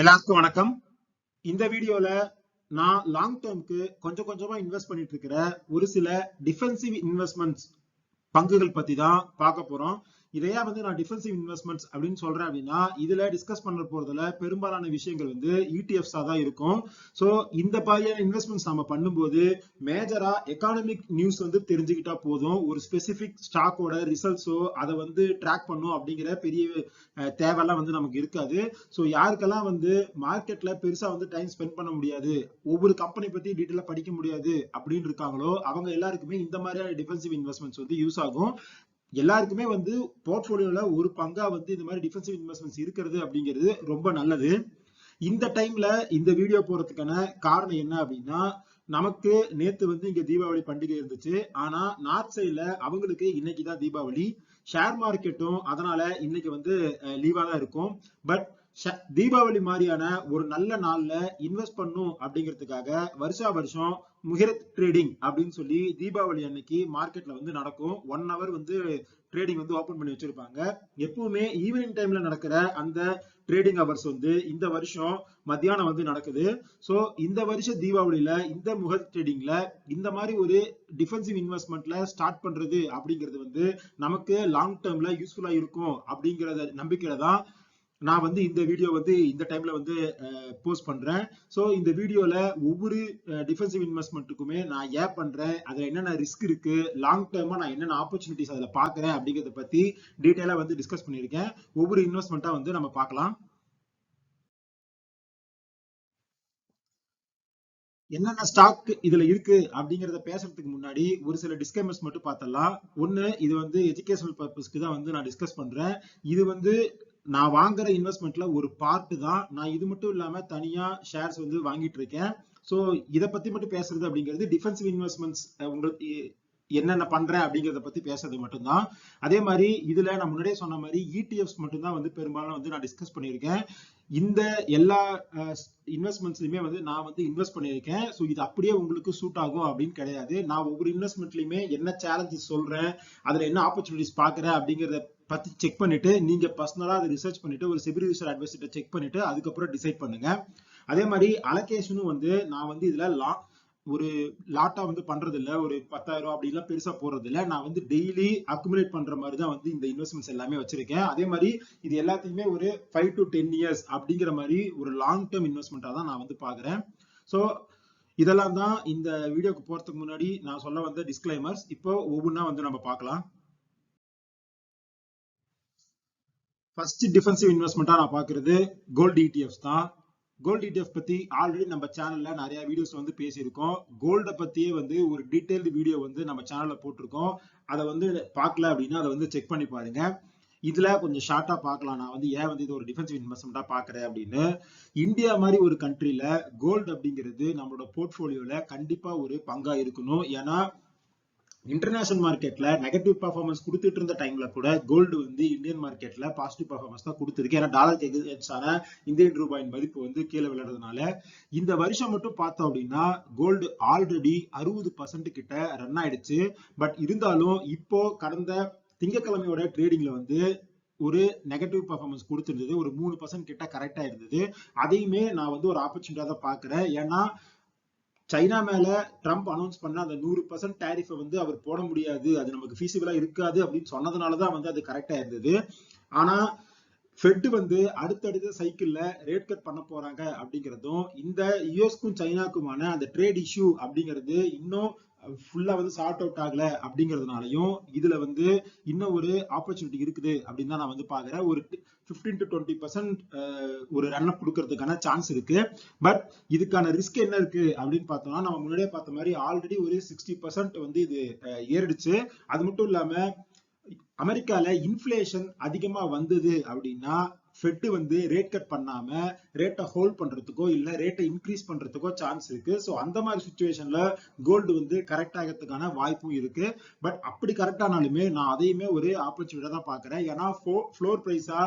எல்லாருக்கும் வணக்கம். இந்த வீடியோல நான் லாங் டேர்ம்க்கு கொஞ்சம் கொஞ்சமா இன்வெஸ்ட் பண்ணிட்டு இருக்கிற ஒரு சில டிஃபென்சிவ் இன்வெஸ்ட்மெண்ட்ஸ் பங்குகள் பத்தி தான் பார்க்க போறோம். இதையா வந்து நான் டிஃபென்சிவ் இன்வெஸ்ட்மெண்ட்ஸ் அப்படின்னு சொல்றேன் அப்படின்னா இதுல டிஸ்கஸ் பண்ண போறதுல பெரும்பாலான விஷயங்கள் வந்து இடிஎஃப்ஸா தான் இருக்கும். சோ இந்த மாதிரியான இன்வெஸ்ட்மெண்ட்ஸ் நம்ம பண்ணும்போது மேஜரா எக்கானமிக் நியூஸ் வந்து தெரிஞ்சுக்கிட்டா போதும். ஒரு ஸ்பெசிபிக் ஸ்டாக்கோட ரிசல்ட்ஸோ அதை வந்து ட்ராக் பண்ணும் அப்படிங்கிற பெரிய அஹ், தேவையெல்லாம் வந்து நமக்கு இருக்காது. ஸோ யாருக்கெல்லாம் வந்து மார்க்கெட்ல பெருசா வந்து டைம் ஸ்பெண்ட் பண்ண முடியாது ஒவ்வொரு கம்பெனி பத்தி டீட்டெயிலா படிக்க முடியாது அப்படின்னு இருக்காங்களோ அவங்க எல்லாருக்குமே இந்த மாதிரியான டிஃபென்சிவ் இன்வெஸ்ட்மெண்ட்ஸ் வந்து யூஸ் ஆகும். எல்லாருக்குமே வந்து போர்ட்ஃபோலியோல ஒரு பங்கா வந்து இந்த மாதிரி டிஃபென்சிவ் இன்வெஸ்ட்மெண்ட்ஸ் இருக்கிறது அப்படிங்கிறது ரொம்ப நல்லது. இந்த டைம்ல இந்த வீடியோ போறதுக்கான காரணம் என்ன அப்படின்னா நமக்கு நேத்து வந்து இங்க தீபாவளி பண்டிகை இருந்துச்சு. ஆனா நார்த் சைட்ல அவங்களுக்கு இன்னைக்கு தான் தீபாவளி. ஷேர் மார்க்கெட்டும் அதனால இன்னைக்கு வந்து லீவா தான் இருக்கும். பட் தீபாவளி மாதிரியான ஒரு நல்ல நாள்ல இன்வெஸ்ட் பண்ணும் அப்படிங்கிறதுக்காக வருஷா வருஷம் முஹிரத் ட்ரேடிங் அப்படின்னு சொல்லி தீபாவளி அன்னைக்கு மார்க்கெட்ல வந்து நடக்கும். ஒன் ஹவர் வந்து ட்ரேடிங் வந்து ஓபன் பண்ணி வச்சிருப்பாங்க. எப்பவுமே ஈவினிங் டைம்ல நடக்கிற அந்த ட்ரேடிங் ஹவர்ஸ் வந்து இந்த வருஷம் மத்தியானம் வந்து நடக்குது. ஸோ இந்த வருஷம் தீபாவளியில இந்த முகத் ட்ரேடிங்ல இந்த மாதிரி ஒரு டிஃபென்சிவ் இன்வெஸ்ட்மெண்ட்ல ஸ்டார்ட் பண்றது அப்படிங்கிறது வந்து நமக்கு லாங் டேர்ம்ல யூஸ்ஃபுல்லா இருக்கும் அப்படிங்கிறத நம்பிக்கையில தான் நான் வந்து இந்த வீடியோ வந்து இந்த டைம்ல வந்து போஸ்ட் பண்றேன். ஸோ இந்த வீடியோல ஒவ்வொரு டிஃபென்சிவ் இன்வெஸ்ட்மெண்ட்டுக்குமே நான் ஏன் பண்றேன்? அதுல என்னென்ன ரிஸ்க் இருக்கு? லாங் டேர்மா நான் என்னென்ன ஆப்பர்ச்சுனிட்டிஸ் அதுல பாக்குறேன் அப்படிங்கறத பத்தி டீட்டெயிலா வந்து டிஸ்கஸ் பண்ணியிருக்கேன். ஒவ்வொரு இன்வெஸ்ட்மெண்ட்டா வந்து நம்ம பார்க்கலாம் என்னென்ன ஸ்டாக் இதுல இருக்கு அப்படிங்கறத பேசுறதுக்கு முன்னாடி ஒரு சில டிஸ்கிளைமர்ஸ் மட்டும் பார்த்தலாம் ஒன்னு இது வந்து எஜுகேஷனல் பர்பஸ்க்கு தான் வந்து நான் டிஸ்கஸ் பண்றேன். இது வந்து நான் வாங்குற இன்வெஸ்ட்மெண்ட்ல ஒரு பார்ட்டு தான் நான் இது மட்டும் இல்லாம தனியா ஷேர்ஸ் வந்து வாங்கிட்டு இருக்கேன். ஸோ இதை பத்தி மட்டும் பேசுறது அப்படிங்கிறது டிஃபென்சிவ் இன்வெஸ்ட்மெண்ட்ஸ் உங்களுக்கு என்னென்ன பண்றேன் அப்படிங்கிறத பத்தி பேசுறது மட்டும்தான். அதே மாதிரி இதுல நான் முன்னாடியே சொன்ன மாதிரி இடிஎஃப்ஸ் மட்டும்தான் வந்து பெரும்பாலும் வந்து நான் டிஸ்கஸ் பண்ணியிருக்கேன். இந்த எல்லா இன்வெஸ்ட்மெண்ட்ஸ்லயுமே வந்து நான் வந்து இன்வெஸ்ட் பண்ணியிருக்கேன். ஸோ இது அப்படியே உங்களுக்கு சூட் ஆகும் அப்படின்னு கிடையாது. நான் ஒவ்வொரு இன்வெஸ்ட்மெண்ட்லயுமே என்ன சேலஞ்சஸ் சொல்றேன் அதுல என்ன ஆப்பர்ச்சுனிட்டிஸ் பாக்குறேன் அப்படிங்கிறத பத்தி செக் பண்ணிட்டு நீங்க பர்சனலா அதை ரிசர்ச் பண்ணிட்டு ஒரு சிபில் ரிசர்ச் அட்வைசர்ட்ட செக் பண்ணிட்டு அதுக்கப்புறம் டிசைட் பண்ணுங்க. அதே மாதிரி அலகேஷனும் வந்து நான் வந்து இதுல லா ஒரு லாட்டா வந்து பண்றது இல்ல ஒரு பத்தாயிரம் ரூபாய் அப்படிலாம் பெருசா போறது இல்ல நான் வந்து டெய்லி அக்குமுலேட் பண்ற மாதிரி தான் வந்து இந்த இன்வெஸ்ட்மெண்ட்ஸ் எல்லாமே வச்சிருக்கேன். அதே மாதிரி இது எல்லாத்தையுமே ஒரு ஃபைவ் டு டென் இயர்ஸ் அப்படிங்கிற மாதிரி ஒரு லாங் டேர்ம் இன்வெஸ்ட்மெண்ட்டா தான் நான் வந்து பாக்குறேன் ஸோ இதெல்லாம் தான் இந்த வீடியோக்கு போறதுக்கு முன்னாடி நான் சொல்ல வந்த டிஸ்கிளைமர்ஸ் இப்போ ஒவ்வொன்றா வந்து நம்ம பார்க்கலாம். ஃபர்ஸ்ட் டிஃபென்சிவ் இன்வெஸ்ட்மெண்ட்டாக நான் பார்க்குறது கோல்டு இடிஎஃப்ஸ் தான். கோல்டு இடிஎஃப் பற்றி ஆல்ரெடி நம்ம சேனலில் நிறையா வீடியோஸ் வந்து பேசியிருக்கோம். கோல்டை பற்றியே வந்து ஒரு டீட்டெயில்டு வீடியோ வந்து நம்ம சேனலில் போட்டிருக்கோம். அதை வந்து பார்க்கல அப்படின்னா அதை வந்து செக் பண்ணி பாருங்க. இதில் கொஞ்சம் ஷார்ட்டாக பார்க்கலாம். நான் வந்து ஏன் வந்து இது ஒரு டிஃபென்சிவ் இன்வெஸ்ட்மெண்ட்டாக பார்க்குறேன் அப்படின்னு. இந்தியா மாதிரி ஒரு கண்ட்ரியில் கோல்டு அப்படிங்கிறது நம்மளோட போர்ட்ஃபோலியோவில் கண்டிப்பாக ஒரு பங்காக இருக்கணும். ஏன்னா இன்டர்நேஷனல் மார்க்கெட்ல நெகட்டிவ் பர்ஃபார்மன்ஸ் கொடுத்துட்டு இருந்த டைம்ல கூட கோல்டு வந்து இந்தியன் மார்க்கெட்ல பாசிட்டிவ் பர்ஃபார்மன்ஸ் தான் கொடுத்துருக்கு. ஏன்னா டாலர் எகென்ஸ்டான இந்தியன் ரூபாயின் மதிப்பு வந்து கீழே விளையாடுறதுனால இந்த வருஷம் மட்டும் பார்த்தோம் அப்படின்னா கோல்டு ஆல்ரெடி அறுபது பர்சன்ட் கிட்ட ரன் ஆயிடுச்சு. பட் இருந்தாலும் இப்போ கடந்த திங்கக்கிழமையோட ட்ரேடிங்ல வந்து ஒரு நெகட்டிவ் பர்ஃபார்மன்ஸ் கொடுத்துருந்தது. ஒரு மூணு பர்சன்ட் கிட்ட கரெக்டா இருந்தது. அதையுமே நான் வந்து ஒரு ஆப்பர்ச்சுனிட்டியாக தான் பாக்குறேன் ஏன்னா சைனா மேல ட்ரம்ப் அனௌன்ஸ் பண்ண அந்த நூறு பர்சன்ட் டேரிஃபை வந்து அவர் போட முடியாது. அது நமக்கு ஃபீஸிபிளா இருக்காது அப்படின்னு சொன்னதுனாலதான் வந்து அது கரெக்டா இருந்தது. ஆனா ஃபெட் வந்து அடுத்தடுத்த சைக்கிள்ல ரேட் கட் பண்ண போறாங்க அப்படிங்கிறதும் இந்த யுஎஸ்க்கும் சைனாக்குமான அந்த ட்ரேட் இஷ்யூ அப்படிங்கிறது இன்னும் ஃபுல்லா வந்து சார்ட் அவுட் ஆகல அப்படிங்கிறதுனாலையும் இதுல வந்து இன்னும் ஒரு ஆப்பர்ச்சுனிட்டி இருக்குது அப்படின்னு தான் நான் வந்து பாக்குறேன் ஒரு ஃபிஃப்டீன் டு டுவெண்ட்டி பர்சன்ட் ஒரு ரன் அப் கொடுக்கறதுக்கான சான்ஸ் இருக்கு. பட் இதுக்கான ரிஸ்க் என்ன இருக்கு அப்படின்னு பார்த்தோம்னா நம்ம முன்னாடியே பார்த்த மாதிரி ஆல்ரெடி ஒரு சிக்ஸ்டி பர்சன்ட் வந்து இது ஏறிடுச்சு. அது மட்டும் இல்லாம அமெரிக்கால இன்ஃபிளேஷன் அதிகமா வந்தது அப்படின்னா ஃபெட் வந்து ரேட் கட் பண்ணாம ரேட்டை ஹோல்ட் பண்றதுக்கோ இல்ல ரேட்டை இன்க்ரீஸ் பண்றதுக்கோ சான்ஸ் இருக்கு. ஸோ அந்த மாதிரி சுச்சுவேஷன்ல கோல்டு வந்து கரெக்ட் ஆகிறதுக்கான வாய்ப்பும் இருக்கு. பட் அப்படி கரெக்ட் ஆனாலுமே நான் அதையுமே ஒரு ஆப்பர்ச்சுனிட்டா தான் பாக்குறேன் ஏன்னா ஃப்ளோர் பிரைஸா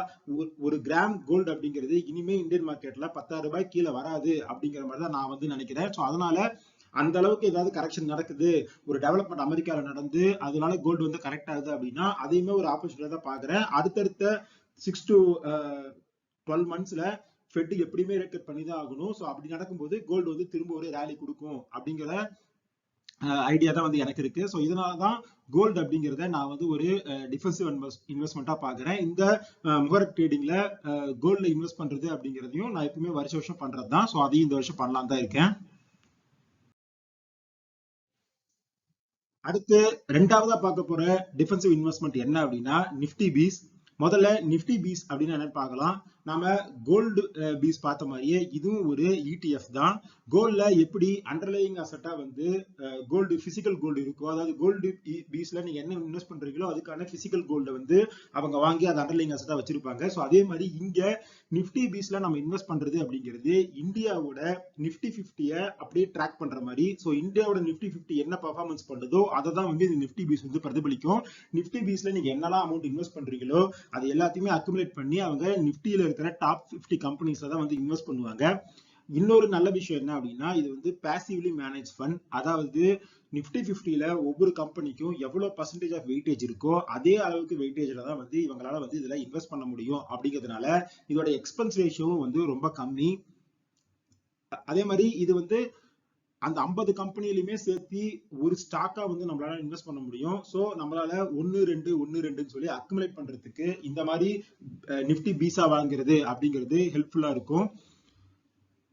ஒரு கிராம் கோல்டு அப்படிங்கிறது இனிமே இந்தியன் மார்க்கெட்ல பத்தாயிரம் ரூபாய் கீழே வராது அப்படிங்கிற மாதிரி தான் நான் வந்து நினைக்கிறேன். ஸோ அதனால அந்த அளவுக்கு ஏதாவது கரெக்ஷன் நடக்குது ஒரு டெவலப்மெண்ட் அமெரிக்காவில் நடந்து அதனால கோல்டு வந்து கரெக்ட் ஆகுது அப்படின்னா அதையுமே ஒரு ஆப்பர்ச்சுனிட்டி தான் பாக்குறேன். அடுத்தடுத்த சிக்ஸ் டு டுவெல் மந்த்ஸ்ல ஃபெட் எப்படியுமே ரேட் பண்ணி தான் ஆகணும். ஸோ அப்படி நடக்கும்போது கோல்டு வந்து திரும்ப ஒரு ரேலி கொடுக்கும் அப்படிங்கிற ஐடியா தான் வந்து எனக்கு இருக்கு. ஸோ இதனால தான் கோல்டு அப்படிங்கிறத நான் வந்து ஒரு டிஃபென்சிவ் இன்வெஸ்ட்மெண்ட்டாக பார்க்குறேன் இந்த முகரக் ட்ரேடிங்கில் கோல்டில் இன்வெஸ்ட் பண்ணுறது அப்படிங்கிறதையும் நான் எப்பவுமே வருஷ வருஷம் பண்ணுறது தான் ஸோ அதையும் இந்த வருஷம் பண்ணலாம் தான் இருக்கேன். அடுத்து ரெண்டாவதா பார்க்க போற டிஃபென்சிவ் இன்வெஸ்ட்மெண்ட் என்ன அப்படின்னா நிப்டி பீஸ் முதல்ல நிப்டி பீஸ் அப்படின்னு என்னன்னு பார்க்கலாம். நாம கோல்டு பீஸ் பார்த்த மாதிரியே இதுவும் ஒரு இடிஎஃப் தான். கோல்ட்ல எப்படி அண்டர்லைங் அசட்டா வந்து கோல்டு பிசிக்கல் கோல்டு இருக்கோ அதாவது கோல்டு பீஸ்ல e, நீங்க என்ன இன்வெஸ்ட் பண்றீங்களோ அதுக்கான பிசிக்கல் கோல்டு வந்து அவங்க வாங்கி அதை அண்டர்லைங் அசட்டா வச்சிருப்பாங்க. ஸோ அதே மாதிரி இங்க நிஃப்டி பீஸ்ல நம்ம இன்வெஸ்ட் பண்றது அப்படிங்கிறது இந்தியாவோட நிஃப்டி பிப்டிய அப்படியே ட்ராக் பண்ற மாதிரி. ஸோ இந்தியாவோட நிஃப்டி பிப்டி என்ன பர்ஃபார்மன்ஸ் பண்ணுதோ அதை தான் வந்து இந்த நிஃப்டி பீஸ் வந்து பிரதிபலிக்கும். நிஃப்டி பீஸ்ல நீங்க என்னெல்லாம் அமௌண்ட் இன்வெஸ்ட் பண்றீங்களோ அது எல்லாத்தையுமே அக்குமுலேட் பண்ணி அவங்க நிஃப்டியில இருக்கிற டாப் பிப்டி கம்பெனிஸ்ல தான் வந்து இன்வெஸ்ட் பண்ணுவாங்க. இன்னொரு நல்ல விஷயம் என்ன அப்படின்னா இது வந்து பேசிவ்லி மேனேஜ் ஃபண்ட் அதாவது நிஃப்டி ஃபிஃப்டியில ஒவ்வொரு கம்பெனிக்கும் எவ்வளவு பர்சன்டேஜ் ஆஃப் வெயிட்டேஜ் இருக்கோ அதே அளவுக்கு வெயிட்டேஜ்ல தான் வந்து இவங்களால வந்து இதுல இன்வெஸ்ட் பண்ண முடியும். அப்படிங்கிறதுனால இதோட எக்ஸ்பென்ஸ் ரேஷியோவும் வந்து ரொம்ப கம்மி. அதே மாதிரி இது வந்து அந்த ஐம்பது கம்பெனிலையுமே சேர்த்து ஒரு ஸ்டாக்கா வந்து நம்மளால இன்வெஸ்ட் பண்ண முடியும். ஸோ நம்மளால ஒன்னு ரெண்டு ஒன்னு ரெண்டுன்னு சொல்லி அக்குமுலேட் பண்றதுக்கு இந்த மாதிரி நிப்டி பீசா வாங்குறது அப்படிங்கிறது ஹெல்ப்ஃபுல்லா இருக்கும்.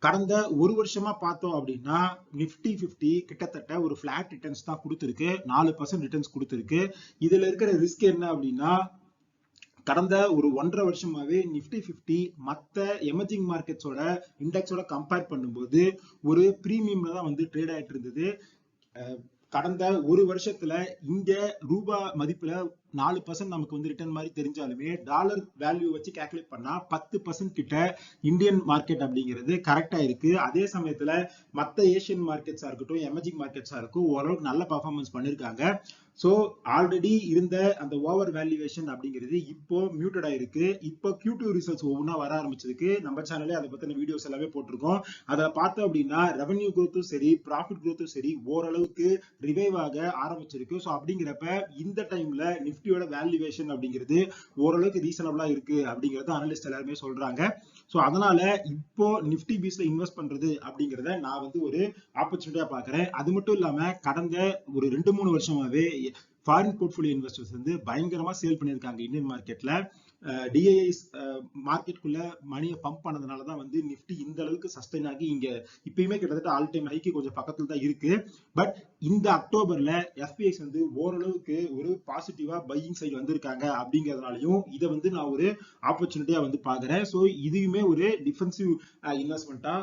கடந்த ஒரு வருஷமா பார்த்தோம் அப்படின்னா நிப்டி பிப்டி கிட்டத்தட்ட ஒரு பிளாட் ரிட்டர்ன்ஸ் தான் கொடுத்துருக்கு. நாலு பர்சன்ட் ரிட்டர்ன்ஸ் கொடுத்துருக்கு. இதுல இருக்கிற ரிஸ்க் என்ன அப்படின்னா கடந்த ஒரு ஒன்றரை வருஷமாவே நிப்டி பிப்டி மற்ற எமர்ஜிங் மார்க்கெட்ஸோட இண்டெக்ஸோட கம்பேர் பண்ணும்போது ஒரு ப்ரீமியம்ல தான் வந்து ட்ரேட் ஆயிட்டு இருந்தது. கடந்த ஒரு வருஷத்துல இங்க ரூபா மதிப்புல நாலு பர்சன்ட் நமக்கு வந்து ரிட்டர்ன் மாதிரி தெரிஞ்சாலுமே டாலர் வேல்யூ வச்சு கேல்குலேட் பண்ணா பத்து பர்சன்ட் கிட்ட இந்தியன் மார்க்கெட் அப்படிங்கிறது கரெக்டா இருக்கு. அதே சமயத்துல மத்த ஏசியன் மார்க்கெட்ஸா இருக்கட்டும் எமர்ஜிங் மார்க்கெட்ஸா இருக்கும் ஓரளவுக்கு நல்ல பர்ஃபார்மன்ஸ் பண்ணிருக்காங்க. ஸோ ஆல்ரெடி இருந்த அந்த ஓவர் வேல்யூவேஷன் அப்படிங்கிறது இப்போ மியூட்டட் ஆயிருக்கு. இப்போ கியூ டூ ரிசல்ட்ஸ் ஒவ்வொன்றா வர ஆரம்பிச்சதுக்கு நம்ம சேனலே அதை பற்றின வீடியோஸ் எல்லாமே போட்டிருக்கோம். அதை பார்த்தோம் அப்படின்னா ரெவன்யூ குரோத்தும் சரி ப்ராஃபிட் குரோத்தும் சரி ஓரளவுக்கு ரிவைவ் ஆக ஆரம்பிச்சிருக்கு. ஸோ அப்படிங்கிறப்ப இந்த டைம்ல நிஃப்டியோட வேல்யூவேஷன் அப்படிங்கிறது ஓரளவுக்கு ரீசனபிளாக இருக்கு அப்படிங்கிறது அனலிஸ்ட் எல்லாருமே சொல்றாங்க. ஸோ அதனால இப்போ நிஃப்டி பீஸ்ல இன்வெஸ்ட் பண்றது அப்படிங்கிறத நான் வந்து ஒரு ஆப்பர்ச்சுனிட்டியா பாக்குறேன் அது மட்டும் இல்லாம கடந்த ஒரு ரெண்டு மூணு வருஷமாவே ஃபாரின் போர்ட்ஃபோலியோ இன்வெஸ்டர்ஸ் வந்து பயங்கரமா சேல் பண்ணியிருக்காங்க இந்தியன் மார்க்கெட்ல டிஐஐ மார்க்கெட்டுக்குள்ள மணியை பம்ப் பண்ணதுனால தான் வந்து நிஃப்டி இந்த அளவுக்கு சஸ்டைன் ஆகி இங்க இப்பயுமே கிட்டத்தட்ட ஆல் டைம் ஹைக்கு கொஞ்சம் பக்கத்துல தான் இருக்கு. பட் இந்த அக்டோபர்ல எஃபிஎக்ஸ் வந்து ஓரளவுக்கு ஒரு பாசிட்டிவா பையிங் சைடு வந்திருக்காங்க அப்படிங்கறதுனாலையும் இதை வந்து நான் ஒரு ஆப்பர்ச்சுனிட்டியா வந்து பாக்குறேன். ஸோ இதுவுமே ஒரு டிஃபென்சிவ் இன்வெஸ்ட்மெண்ட்டா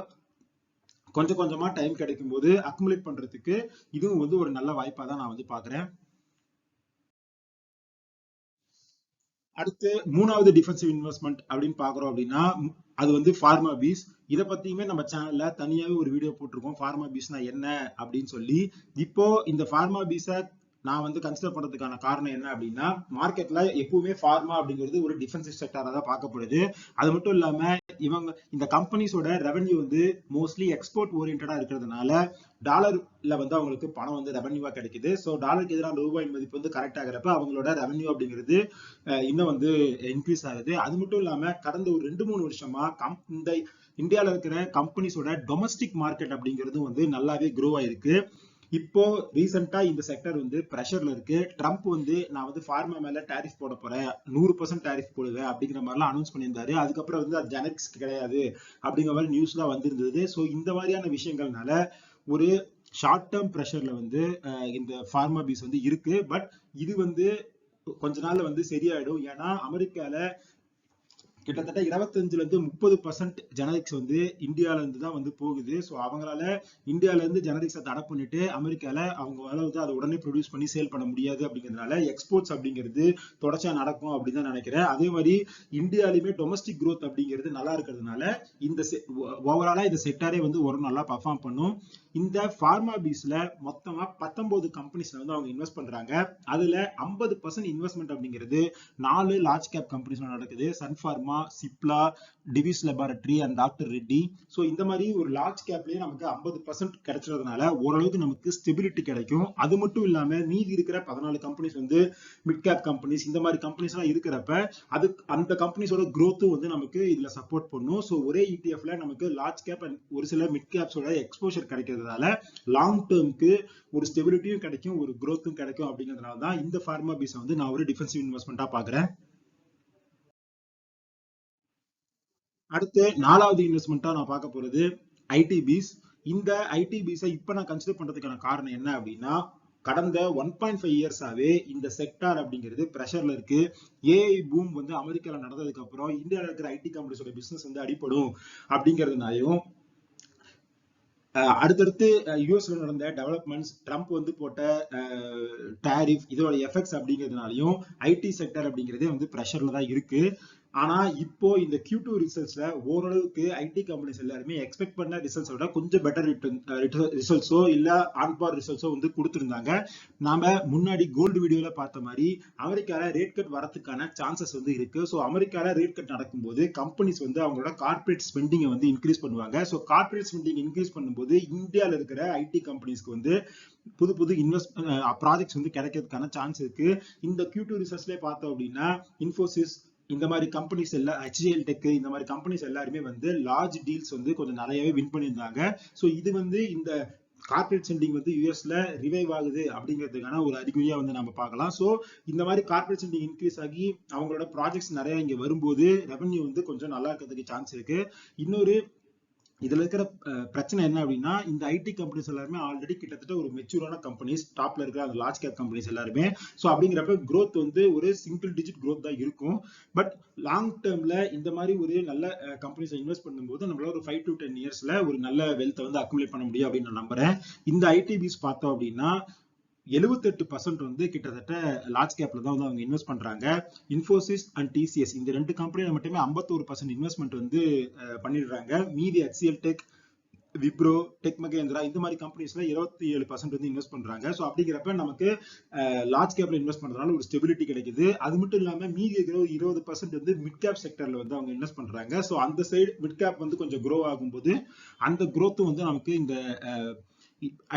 கொஞ்சம் கொஞ்சமா டைம் கிடைக்கும் போது அக்குமுலேட் பண்றதுக்கு இதுவும் வந்து ஒரு நல்ல வாய்ப்பா தான் நான் வந்து பாக்குறேன். அடுத்து மூணாவது டிஃபென்சிவ் இன்வெஸ்ட்மெண்ட் அப்படின்னு பாக்குறோம் அப்படின்னா அது வந்து ஃபார்மா பீஸ் இதை பத்தியுமே நம்ம சேனல்ல தனியாவே ஒரு வீடியோ போட்டிருக்கோம். ஃபார்மா பீஸ்னா என்ன அப்படின்னு சொல்லி இப்போ இந்த ஃபார்மா பீஸை நான் வந்து கன்சிடர் பண்றதுக்கான காரணம் என்ன அப்படின்னா மார்க்கெட்ல எப்பவுமே ஃபார்மா அப்படிங்கிறது ஒரு டிஃபென்சிவ் செக்டரா தான் பார்க்கப்படுது. அது மட்டும் இல்லாம இவங்க இந்த கம்பெனிஸோட ரெவன்யூ வந்து மோஸ்ட்லி எக்ஸ்போர்ட் ஓரியன்டா இருக்கிறதுனால டாலர்ல வந்து அவங்களுக்கு பணம் வந்து ரெவன்யூவா கிடைக்குது. ஸோ டாலருக்கு எதிரான ரூபாய் மதிப்பு வந்து கரெக்ட் ஆகிறப்ப அவங்களோட ரெவன்யூ அப்படிங்கிறது இன்னும் வந்து இன்க்ரீஸ் ஆகுது. அது மட்டும் இல்லாம கடந்த ஒரு ரெண்டு மூணு வருஷமா கம் இந்த இந்தியாவில் இருக்கிற கம்பெனிஸோட டொமஸ்டிக் மார்க்கெட் அப்படிங்கிறது வந்து நல்லாவே க்ரோ ஆயிருக்கு. இப்போ ரீசெண்டா இந்த செக்டர் வந்து ப்ரெஷர்ல இருக்கு. ட்ரம்ப் வந்து நான் வந்து ஃபார்மா மேல டேரிஃப் போட போறேன். நூறு பர்சன்ட் டேரிஃப் போடுவேன் அப்படிங்கிற மாதிரிலாம் அனௌன்ஸ் பண்ணியிருந்தாரு. அதுக்கப்புறம் வந்து அது ஜெனரிக்ஸ் கிடையாது அப்படிங்கிற மாதிரி நியூஸ்லாம் வந்திருந்தது. ஸோ இந்த மாதிரியான விஷயங்கள்னால ஒரு ஷார்ட் டேர்ம் ப்ரெஷர்ல வந்து இந்த ஃபார்மா பீஸ் வந்து இருக்கு. பட் இது வந்து கொஞ்ச நாள்ல வந்து சரியாயிடும். ஏன்னா அமெரிக்கால கிட்டத்தட்ட இருபத்தஞ்சுல இருந்து முப்பது பர்சன்ட் ஜெனரிக்ஸ் வந்து இந்தியால இருந்து தான் வந்து போகுது. ஸோ அவங்களால இந்தியால இருந்து ஜெனரிக்ஸை தடை பண்ணிட்டு அமெரிக்கால அவங்களால வந்து அதை உடனே ப்ரொடியூஸ் பண்ணி சேல் பண்ண முடியாது அப்படிங்கிறதுனால எக்ஸ்போர்ட்ஸ் அப்படிங்கிறது தொடர்ச்சியா நடக்கும் அப்படின்னு தான் நினைக்கிறேன். அதே மாதிரி இந்தியாலுமே டொமஸ்டிக் க்ரோத் அப்படிங்கிறது நல்லா இருக்கிறதுனால இந்த ஓவராலா இந்த செக்டாரே வந்து ஒரு நல்லா பர்ஃபார்ம் பண்ணும். இந்த ஃபார்மா பீஸ்ல மொத்தமா பத்தொன்பது கம்பெனிஸ்ல வந்து அவங்க இன்வெஸ்ட் பண்றாங்க. அதுல ஐம்பது பர்சன்ட் இன்வெஸ்ட்மெண்ட் அப்படிங்கிறது நாலு லார்ஜ் கேப் கம்பெனிஸ்ல நடக்குது. Sun Pharma Cipla Divi's laboratory and doctor Reddy so இந்த மாதிரி ஒரு லார்ஜ் கேப்லயே நமக்கு ஐம்பது பர்சன்ட் கிடைச்சதுனால ஓரளவுக்கு நமக்கு ஸ்டெபிலிட்டி கிடைக்கும். அது மட்டும் இல்லாம மீதி இருக்கிற பதினாலு கம்பெனிஸ் வந்து மிட் கேப் கம்பெனிஸ் இந்த மாதிரி கம்பெனிஸ் எல்லாம் இருக்கிறப்ப அது அந்த கம்பெனிஸோட க்ரோத்தும் வந்து நமக்கு இதுல சப்போர்ட் பண்ணும். ஸோ ஒரே இடிஎஃப்ல நமக்கு லார்ஜ் கேப் அண்ட் ஒரு சில மிட் கேப்ஸோட எக்ஸ்போஷர் கிடைக்கிறதுனால லாங் டேர்முக்கு ஒரு ஸ்டெபிலிட்டியும் கிடைக்கும் ஒரு க்ரோத்தும் கிடைக்கும் அப்படிங்கிறதுனால தான் இந்த ஃபார்மா பீஸை வந்து நான் ஒரு டிஃபென்சிவ் இன்வெஸ்ட்மெண்ட்டாக பார்க்குறேன். அடுத்து நாலாவது இன்வெஸ்ட்மெண்ட்டா நான் பார்க்க போறது ஐடிபிஸ் இந்த ஐடிபிஸை இப்ப நான் கன்சிடர் பண்றதுக்கான காரணம் என்ன அப்படின்னா கடந்த ஒன் பாயிண்ட் ஃபைவ் இயர்ஸாவே இந்த செக்டார் அப்படிங்கிறது ப்ரெஷர்ல இருக்கு. ஏஐ பூம் வந்து அமெரிக்கால நடந்ததுக்கு அப்புறம் இந்தியாவில் இருக்கிற ஐடி கம்பெனிஸோட பிசினஸ் வந்து அடிப்படும் அப்படிங்கிறதுனாலையும் அடுத்தடுத்து யூஎஸ்ல நடந்த டெவலப்மெண்ட்ஸ் ட்ரம்ப் வந்து போட்ட டாரிஃப் இதோட எஃபெக்ட்ஸ் அப்படிங்கிறதுனாலையும் ஐடி செக்டர் அப்படிங்கிறதே வந்து ப்ரெஷர்ல தான் இருக்கு. ஆனா இப்போ இந்த Q2 டூ ரிசல்ட்ஸ்ல ஓரளவுக்கு ஐடி கம்பெனிஸ் எல்லாருமே எக்ஸ்பெக்ட் பண்ண ரிசல்ட்ஸோட கொஞ்சம் பெட்டர் ரிசல்ட்ஸோ இல்ல ஆன்பார் ரிசல்ட்ஸோ வந்து கொடுத்துருந்தாங்க. நாம முன்னாடி கோல்டு வீடியோல பார்த்த மாதிரி அமெரிக்கால ரேட் கட் வரதுக்கான சான்சஸ் வந்து இருக்கு. ஸோ அமெரிக்கால ரேட் கட் நடக்கும்போது கம்பெனிஸ் வந்து அவங்களோட கார்பரேட் ஸ்பெண்டிங்கை வந்து இன்க்ரீஸ் பண்ணுவாங்க. ஸோ கார்பரேட் ஸ்பெண்டிங் இன்க்ரீஸ் பண்ணும்போது இந்தியாவில் இருக்கிற ஐடி கம்பெனிஸ்க்கு வந்து புது புது இன்வெஸ்ட் ப்ராஜெக்ட்ஸ் வந்து கிடைக்கிறதுக்கான சான்ஸ் இருக்கு. இந்த கியூ டூ ரிசர்ச்லேயே பார்த்தோம் அப்படின்னா இன்ஃபோசிஸ் இந்த மாதிரி கம்பெனிஸ் எல்லாம் ஹெச்டிஎல் டெக் இந்த மாதிரி கம்பெனிஸ் எல்லாருமே வந்து லார்ஜ் டீல்ஸ் வந்து கொஞ்சம் நிறையவே வின் பண்ணியிருந்தாங்க. ஸோ இது வந்து இந்த கார்பரேட் சென்டிங் வந்து யூஎஸ்ல ரிவைவ் ஆகுது அப்படிங்கிறதுக்கான ஒரு அறிகுறியா வந்து நம்ம பார்க்கலாம். ஸோ இந்த மாதிரி கார்பரேட் சென்டிங் இன்க்ரீஸ் ஆகி அவங்களோட ப்ராஜெக்ட்ஸ் நிறைய இங்க வரும்போது ரெவன்யூ வந்து கொஞ்சம் நல்லா இருக்கிறதுக்கு சான்ஸ் இருக்கு. இன்னொரு இதுல இருக்கிற பிரச்சனை என்ன அப்படின்னா இந்த ஐடி கம்பெனிஸ் எல்லாருமே ஆல்ரெடி கிட்டத்தட்ட ஒரு மெச்சூரான கம்பெனிஸ் டாப்ல இருக்கிற அந்த லார்ஜ் கேப் கம்பெனிஸ் எல்லாருமே. ஸோ அப்படிங்கிறப்ப க்ரோத் வந்து ஒரு சிங்கிள் டிஜிட் க்ரோத் தான் இருக்கும். பட் லாங் டேர்ம்ல இந்த மாதிரி ஒரு நல்ல கம்பெனிஸ் இன்வெஸ்ட் பண்ணும்போது நம்மளால ஒரு ஃபைவ் டு டென் இயர்ஸ்ல ஒரு நல்ல வெல்த்தை வந்து அக்குமுலேட் பண்ண முடியும் அப்படின்னு நான் நம்புறேன். இந்த ஐடிபிஸ் பார்த்தோம் அப்படின்னா எழுபத்தெட்டு பர்சன்ட் வந்து கிட்டத்தட்ட லார்ஜ் கேப்ல தான் வந்து அவங்க இன்வெஸ்ட் பண்றாங்க. இன்ஃபோசிஸ் அண்ட் டிசிஎஸ் இந்த ரெண்டு கம்பெனியில மட்டுமே 51% பர்சன்ட் இன்வெஸ்ட்மெண்ட் வந்து பண்ணிடுறாங்க. மீதி HCL tech Wipro tech Mahindra இந்த மாதிரி கம்பெனிஸ்ல இருபத்தி ஏழு பர்சன்ட் வந்து இன்வெஸ்ட் பண்றாங்க. ஸோ அப்படிங்கிறப்ப நமக்கு லார்ஜ் கேப்ல இன்வெஸ்ட் பண்றதுனால ஒரு ஸ்டெபிலிட்டி கிடைக்குது. அது மட்டும் இல்லாம மீதி இருக்கிற இருபது பர்சன்ட் வந்து மிட் கேப் செக்டர்ல வந்து அவங்க இன்வெஸ்ட் பண்றாங்க. ஸோ அந்த சைடு மிட் கேப் வந்து கொஞ்சம் க்ரோ ஆகும்போது அந்த growth வந்து நமக்கு இந்த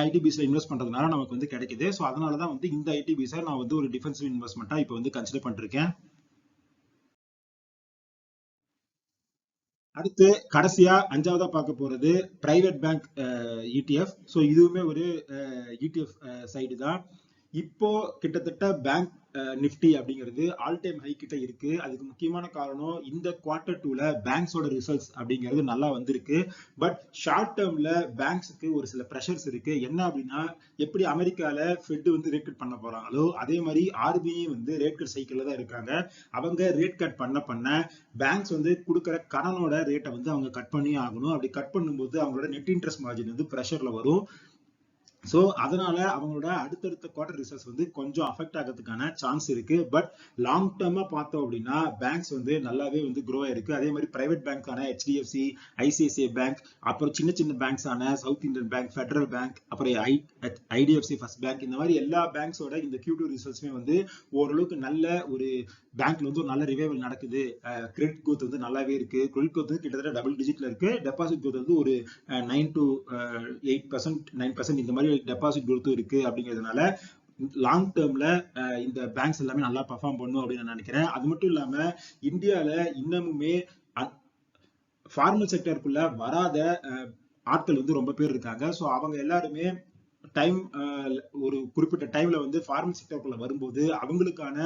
ஐடிபிஸ்ல இன்வெஸ்ட் பண்றதுனால நமக்கு வந்து கிடைக்குது. ஸோ அதனால தான் வந்து இந்த ஐடிபிஸை நான் வந்து ஒரு டிஃபென்சிவ் இன்வெஸ்ட்மெண்ட்டாக இப்போ வந்து கன்சிடர் பண்ணிருக்கேன். அடுத்து கடைசியா அஞ்சாவதா பார்க்க போறது பிரைவேட் பேங்க் இடிஎஃப் ஸோ இதுவுமே ஒரு இடிஎஃப் சைடு தான். இப்போ கிட்டத்தட்ட பேங்க் நிஃப்டி அப்படிங்கிறது ஆல் டைம் ஹை கிட்ட இருக்கு. அதுக்கு முக்கியமான காரணம் இந்த குவார்டர் டூல பேங்க்ஸோட ரிசல்ட்ஸ் அப்படிங்கிறது நல்லா வந்திருக்கு. பட் ஷார்ட் டேர்ம்ல பேங்க்ஸுக்கு ஒரு சில ப்ரெஷர்ஸ் இருக்கு. என்ன அப்படின்னா எப்படி அமெரிக்கால ஃபெட் வந்து ரேட் கட் பண்ண போறாங்களோ அதே மாதிரி ஆர்பிஐ வந்து ரேட் கட் சைக்கிள்ல தான் இருக்காங்க. அவங்க ரேட் கட் பண்ண பண்ண பேங்க்ஸ் வந்து கொடுக்குற கடனோட ரேட்டை வந்து அவங்க கட் பண்ணி ஆகணும். அப்படி கட் பண்ணும்போது அவங்களோட நெட் இன்ட்ரெஸ்ட் மார்ஜின் வந்து ப்ரெஷர்ல வரும். ஸோ அதனால அவங்களோட அடுத்தடுத்த குவார்டர் ரிசல்ட்ஸ் வந்து கொஞ்சம் அஃபெக்ட் ஆகிறதுக்கான சான்ஸ் இருக்கு. பட் லாங் டேர்மா பார்த்தோம் அப்படின்னா பேங்க்ஸ் வந்து நல்லாவே வந்து க்ரோ ஆயிருக்கு. அதே மாதிரி பிரைவேட் பேங்க்கான ஹெச்டிஎஃப்சி ஐசிஐசிஐ பேங்க் அப்புறம் சின்ன சின்ன பேங்க்ஸான South Indian bank Federal bank அப்புறம் ஐ ஐடிஎஃப்சி ஃபர்ஸ்ட் பேங்க் இந்த மாதிரி எல்லா பேங்க்ஸோட இந்த Q2 டூ ரிசல்ட்ஸுமே வந்து ஓரளவுக்கு நல்ல ஒரு பேங்க்ல வந்து ஒரு நல்ல ரிவைவல் நடக்குது. கிரெடிட் growth வந்து நல்லாவே இருக்கு. கிரெடிட் growth வந்து கிட்டத்தட்ட டபுள் டிஜிட்ல இருக்கு. டெபாசிட் கோத் வந்து ஒரு nine to eight percent nine percent இந்த மாதிரி டெபாசிட் கொடுத்து இருக்கு அப்படிங்கிறதுனால லாங் டேர்ம்ல இந்த பேங்க்ஸ் எல்லாமே நல்லா பர்ஃபார்ம் பண்ணும் அப்படின்னு நான் நினைக்கிறேன். அது மட்டும் இல்லாம இந்தியால இன்னமுமே ஃபார்மல் செக்டருக்குள்ள வராத ஆட்கள் வந்து ரொம்ப பேர் இருக்காங்க. ஸோ அவங்க எல்லாருமே டைம் ஒரு குறிப்பிட்ட டைம்ல வந்து ஃபார்மல் செக்டருக்குள்ள வரும்போது அவங்களுக்கான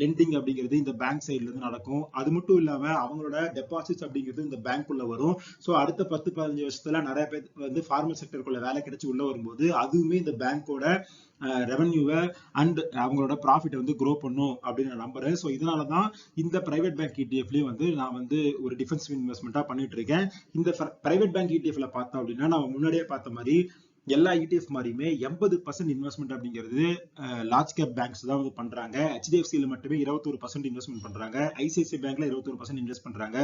லெண்டிங் அப்படிங்கிறது இந்த பேங்க் சைட்ல இருந்து நடக்கும். அது மட்டும் இல்லாம அவங்களோட டெபாசிட்ஸ் அப்படிங்கிறது இந்த பேங்க்குள்ள வரும். ஸோ அடுத்த பத்து பதினஞ்சு வருஷத்துல நிறைய பேர் வந்து ஃபார்மல் செக்டருக்குள்ள வேலை கிடைச்சு உள்ள வரும்போது அதுவுமே இந்த பேங்கோட ரெவன்யூவை அண்ட் அவங்களோட ப்ராஃபிட்டை வந்து க்ரோ பண்ணும் அப்படின்னு நான் நம்புறேன். ஸோ இதனால தான் இந்த பிரைவேட் பேங்க் இடிஎஃப்லயும் வந்து நான் வந்து ஒரு டிஃபென்சிவ் இன்வெஸ்ட்மெண்ட்டாக பண்ணிட்டு இருக்கேன். இந்த பிரைவேட் பேங்க் இடிஎஃப்ல பார்த்தோம் அப்படின்னா நம்ம முன்னாடியே பார்த்த மாதிரி எல்லா இடிஎஃப் மாதிரியுமே எண்பது பர்சன்ட் இன்வெஸ்ட்மெண்ட் அப்படிங்கிறது லார்ஜ் கேப் பேங்க்ஸ் தான் வந்து பண்றாங்க. ஹெச்டிஎஃப்சியில் மட்டுமே இருபத்தொரு பர்சன்ட் இன்வெஸ்ட்மெண்ட் பண்றாங்க. ஐசிஐசிஐ பேங்க்ல இருபத்தொரு பர்சன்ட் இன்வெஸ்ட் பண்றாங்க.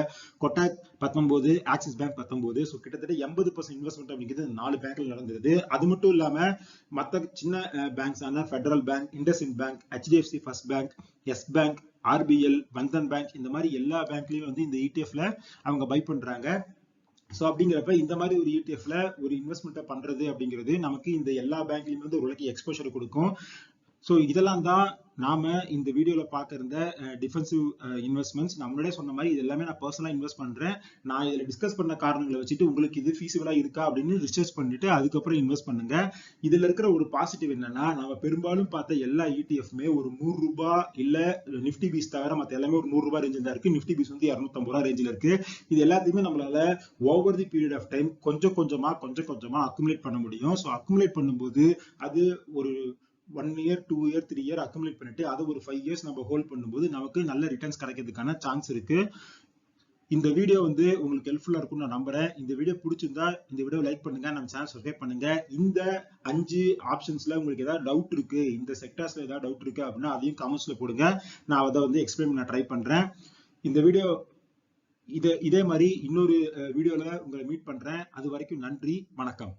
கொட்டாக் பத்தொன்பது ஆக்சிஸ் பேங்க் பத்தொன்பது. ஸோ கிட்டத்தட்ட எண்பது பர்சன்ட் இன்வெஸ்ட்மெண்ட் அப்படிங்கிறது நாலு பேங்க்ல நடந்தது. அது மட்டும் இல்லாம மற்ற சின்ன banks Federal bank IndusInd bank HDFC first bank Yes bank RBL Bandhan bank இந்த மாதிரி எல்லா பேங்க்லயும் வந்து இந்த இடிஎஃப்ல அவங்க பை பண்றாங்க. ஸோ அப்படிங்கிறப்ப இந்த மாதிரி ஒரு இடிஎஃப்ல ஒரு இன்வெஸ்ட்மெண்ட்டை பண்றது அப்படிங்கிறது நமக்கு இந்த எல்லா பேங்க்லயுமே வந்து ஓரளவுக்கு எக்ஸ்போஷர் கொடுக்கும். ஸோ இதெல்லாம் தான் நாம இந்த வீடியோல பார்க்க இருந்த டிஃபென்சிவ் இன்வெஸ்ட்மெண்ட்ஸ் நான் முன்னாடியே சொன்ன மாதிரி இது எல்லாமே நான் பர்சனலா இன்வெஸ்ட் பண்றேன். நான் இதுல டிஸ்கஸ் பண்ண காரணங்களை வச்சுட்டு உங்களுக்கு இது ஃபீஸிபிளா இருக்கா அப்படின்னு ரிசர்ச் பண்ணிட்டு அதுக்கப்புறம் இன்வெஸ்ட் பண்ணுங்க. இதுல இருக்கிற ஒரு பாசிட்டிவ் என்னன்னா நம்ம பெரும்பாலும் பார்த்த எல்லா இடிஎஃப்மே ஒரு நூறு ரூபாய் இல்ல நிஃப்டி பீஸ் தவிர மத்த எல்லாமே ஒரு நூறு ரூபாய் ரேஞ்சில் தான் இருக்கு. நிஃப்டி பீஸ் வந்து இரநூத்தம்பது ரூபாய் ரேஞ்சில் இருக்கு. இது எல்லாத்தையுமே நம்மளால over the period of time கொஞ்சம் கொஞ்சமா கொஞ்சம் கொஞ்சமா அக்குமுலேட் பண்ண முடியும். ஸோ அக்குமுலேட் பண்ணும்போது அது ஒரு one year two year three year accumulate பண்ணிட்டு அதை ஒரு ஃபைவ் இயர்ஸ் நம்ம ஹோல்ட் பண்ணும்போது நமக்கு நல்ல ரிட்டர்ன்ஸ் கிடைக்கிறதுக்கான சான்ஸ் இருக்கு. இந்த வீடியோ வந்து உங்களுக்கு ஹெல்ப்ஃபுல்லாக இருக்கும்னு நான் நம்புறேன். இந்த வீடியோ பிடிச்சிருந்தா இந்த வீடியோ லைக் பண்ணுங்க நம்ம சேனல் சப்ஸ்கிரைப் பண்ணுங்க. இந்த அஞ்சு ஆப்ஷன்ஸ்ல உங்களுக்கு ஏதாவது டவுட் இருக்கு இந்த செக்டர்ஸ்ல ஏதாவது டவுட் இருக்கு அப்படின்னா அதையும் கமெண்ட்ஸ்ல போடுங்க. நான் அதை வந்து எக்ஸ்பிளைன் பண்ண ட்ரை பண்றேன். இந்த வீடியோ இதே இதே மாதிரி இன்னொரு வீடியோல உங்களை மீட் பண்றேன். அது வரைக்கும் நன்றி வணக்கம்.